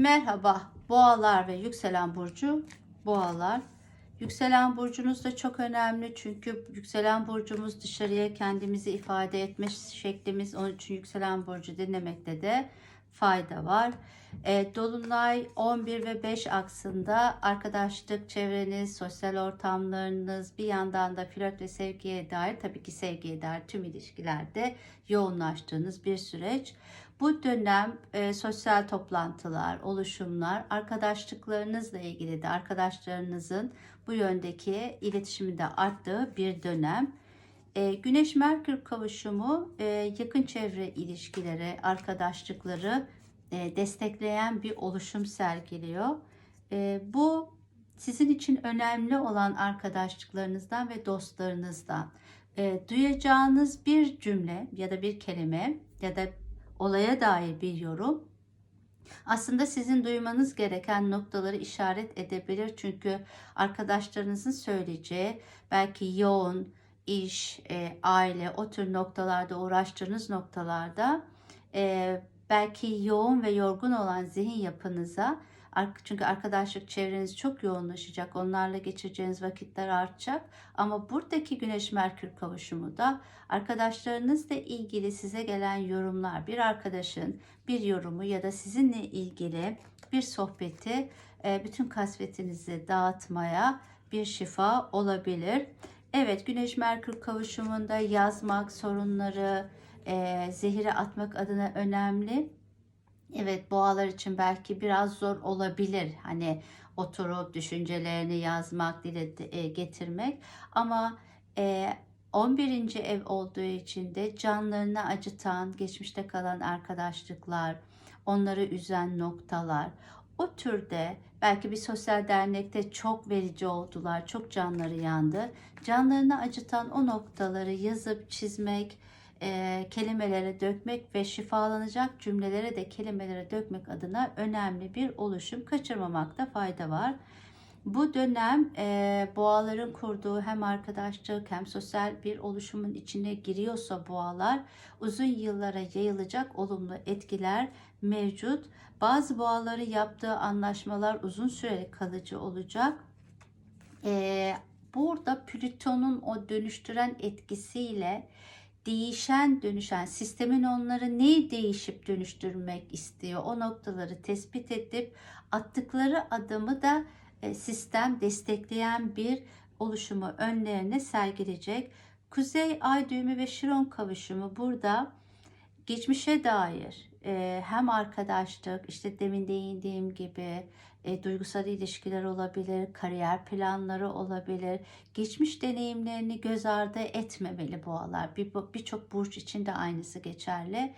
Merhaba boğalar ve yükselen burcu boğalar. Yükselen burcunuz da çok önemli çünkü yükselen burcumuz dışarıya kendimizi ifade etme şeklimiz onun için yükselen burcu dinlemekte de fayda var. E, Dolunay 11 ve 5 aksında arkadaşlık çevreniz, sosyal ortamlarınız bir yandan da flört ve sevgiye dair tabii ki sevgiye dair tüm ilişkilerde yoğunlaştığınız bir süreç. Bu dönem e, sosyal toplantılar, oluşumlar, arkadaşlıklarınızla ilgili de arkadaşlarınızın bu yöndeki iletişiminde arttığı bir dönem. E, Güneş-Merkür kavuşumu e, yakın çevre ilişkileri, arkadaşlıkları e, destekleyen bir oluşum sergiliyor. E, bu sizin için önemli olan arkadaşlıklarınızdan ve dostlarınızdan e, duyacağınız bir cümle ya da bir kelime ya da olaya dair bir yorum aslında sizin duymanız gereken noktaları işaret edebilir. Çünkü arkadaşlarınızın söyleyeceği belki yoğun iş, e, aile o tür noktalarda uğraştığınız noktalarda e, belki yoğun ve yorgun olan zihin yapınıza çünkü arkadaşlık çevreniz çok yoğunlaşacak. Onlarla geçireceğiniz vakitler artacak. Ama buradaki Güneş Merkür kavuşumu da arkadaşlarınızla ilgili size gelen yorumlar, bir arkadaşın bir yorumu ya da sizinle ilgili bir sohbeti e, bütün kasvetinizi dağıtmaya bir şifa olabilir. Evet Güneş Merkür kavuşumunda yazmak, sorunları, e, zehire atmak adına önemli. Evet boğalar için belki biraz zor olabilir. Hani oturup düşüncelerini yazmak, dile e, getirmek. Ama e, 11. ev olduğu için de canlarını acıtan, geçmişte kalan arkadaşlıklar, onları üzen noktalar, o türde belki bir sosyal dernekte çok verici oldular, çok canları yandı. Canlarını acıtan o noktaları yazıp çizmek, e, kelimelere dökmek ve şifalanacak cümlelere de kelimelere dökmek adına önemli bir oluşum. Kaçırmamakta fayda var. Bu dönem e, boğaların kurduğu hem arkadaşlık hem sosyal bir oluşumun içine giriyorsa boğalar uzun yıllara yayılacak olumlu etkiler mevcut. Bazı boğaları yaptığı anlaşmalar uzun süreli kalıcı olacak. E, burada Plüton'un o dönüştüren etkisiyle değişen dönüşen sistemin onları neyi değişip dönüştürmek istiyor o noktaları tespit edip attıkları adımı da e, sistem destekleyen bir oluşumu önlerine sergileyecek. Kuzey ay düğümü ve Şiron kavuşumu burada geçmişe dair e, hem arkadaşlık işte demin değindiğim gibi e, duygusal ilişkiler olabilir, kariyer planları olabilir. Geçmiş deneyimlerini göz ardı etmemeli boğalar. Birçok bir burç için de aynısı geçerli.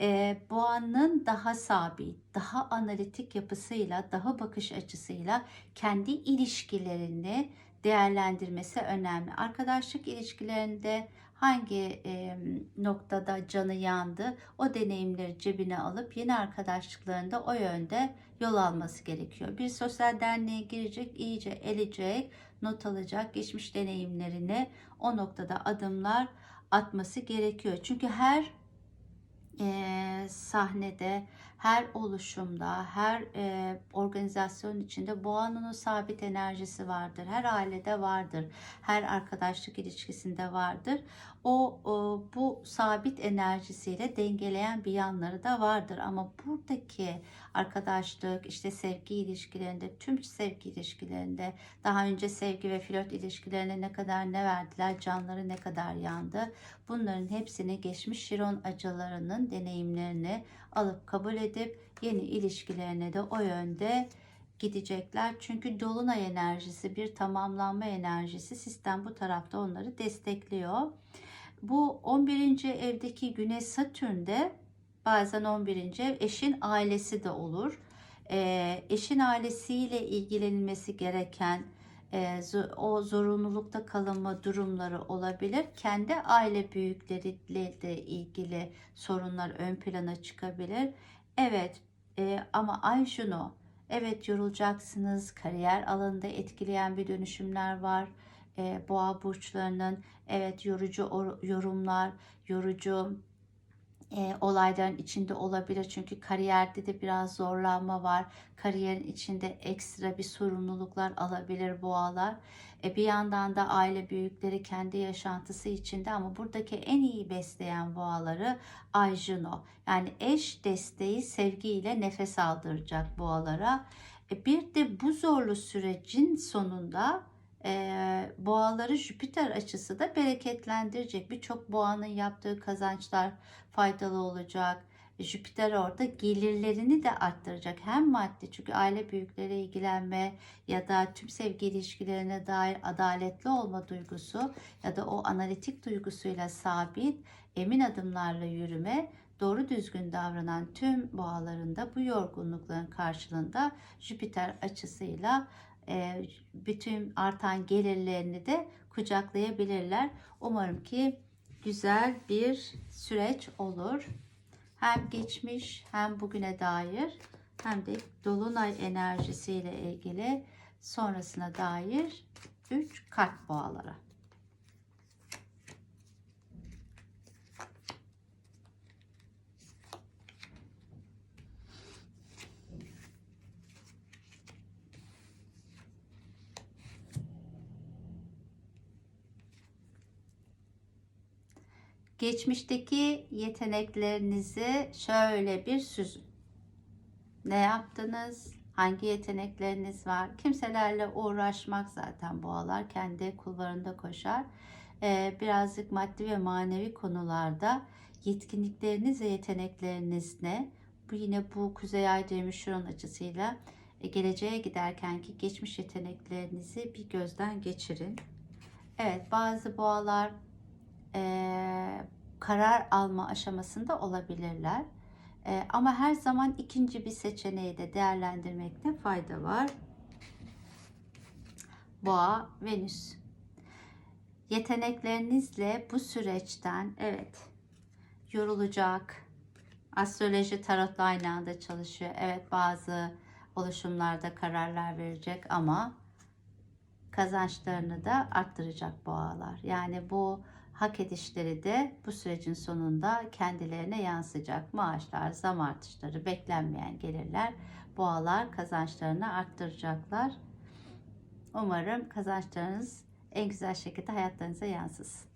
E, boğanın daha sabit, daha analitik yapısıyla, daha bakış açısıyla kendi ilişkilerini değerlendirmesi önemli. Arkadaşlık ilişkilerinde hangi e, noktada canı yandı o deneyimleri cebine alıp yeni arkadaşlıklarında o yönde yol alması gerekiyor. Bir sosyal derneğe girecek, iyice elecek, not alacak, geçmiş deneyimlerini o noktada adımlar atması gerekiyor. Çünkü her e, sahnede, her oluşumda, her e, organizasyon içinde boğanın o sabit enerjisi vardır. Her ailede vardır. Her arkadaşlık ilişkisinde vardır. O, o bu sabit enerjisiyle dengeleyen bir yanları da vardır. Ama buradaki arkadaşlık, işte sevgi ilişkilerinde, tüm sevgi ilişkilerinde, daha önce sevgi ve flört ilişkilerine ne kadar ne verdiler, canları ne kadar yandı. Bunların hepsini geçmiş Şiron acılarının deneyimlerini alıp kabul edip yeni ilişkilerine de o yönde gidecekler. Çünkü dolunay enerjisi bir tamamlanma enerjisi sistem bu tarafta onları destekliyor. Bu 11. evdeki Güneş Satürn'de bazen 11. ev eşin ailesi de olur. E, eşin ailesiyle ilgilenilmesi gereken e, o zorunlulukta kalınma durumları olabilir. Kendi aile büyükleriyle de ilgili sorunlar ön plana çıkabilir. Evet e, ama ay şunu evet yorulacaksınız kariyer alanında etkileyen bir dönüşümler var. E, boğa burçlarının evet yorucu yorumlar, yorucu e, olayların içinde olabilir. Çünkü kariyerde de biraz zorlanma var. Kariyerin içinde ekstra bir sorumluluklar alabilir boğalar. E, bir yandan da aile büyükleri kendi yaşantısı içinde ama buradaki en iyi besleyen boğaları Ay Juno. Yani eş desteği sevgiyle nefes aldıracak boğalara. E, bir de bu zorlu sürecin sonunda e, boğaları Jüpiter açısı da bereketlendirecek. Birçok boğanın yaptığı kazançlar faydalı olacak. Jüpiter orada gelirlerini de arttıracak. Hem maddi çünkü aile büyüklere ilgilenme ya da tüm sevgi ilişkilerine dair adaletli olma duygusu ya da o analitik duygusuyla sabit emin adımlarla yürüme doğru düzgün davranan tüm boğalarında bu yorgunlukların karşılığında Jüpiter açısıyla e, bütün artan gelirlerini de kucaklayabilirler. Umarım ki güzel bir süreç olur. Hem geçmiş hem bugüne dair hem de dolunay enerjisiyle ilgili sonrasına dair 3 kart boğalara. Geçmişteki yeteneklerinizi şöyle bir süzün. Ne yaptınız? Hangi yetenekleriniz var? Kimselerle uğraşmak zaten boğalar kendi kulvarında koşar. Ee, birazcık maddi ve manevi konularda yetkinlikleriniz ve yetenekleriniz ne? Bu yine bu Kuzey Ay düğümü Şuran açısıyla e, geleceğe giderkenki geçmiş yeteneklerinizi bir gözden geçirin. Evet bazı boğalar karar alma aşamasında olabilirler. Ama her zaman ikinci bir seçeneği de değerlendirmekte fayda var. Boğa, Venüs. Yeteneklerinizle bu süreçten evet yorulacak. Astroloji tarotla aynı anda çalışıyor. Evet bazı oluşumlarda kararlar verecek ama kazançlarını da arttıracak boğalar. Yani bu hak edişleri de bu sürecin sonunda kendilerine yansıyacak. Maaşlar, zam artışları, beklenmeyen gelirler, boğalar kazançlarını arttıracaklar. Umarım kazançlarınız en güzel şekilde hayatlarınıza yansısın.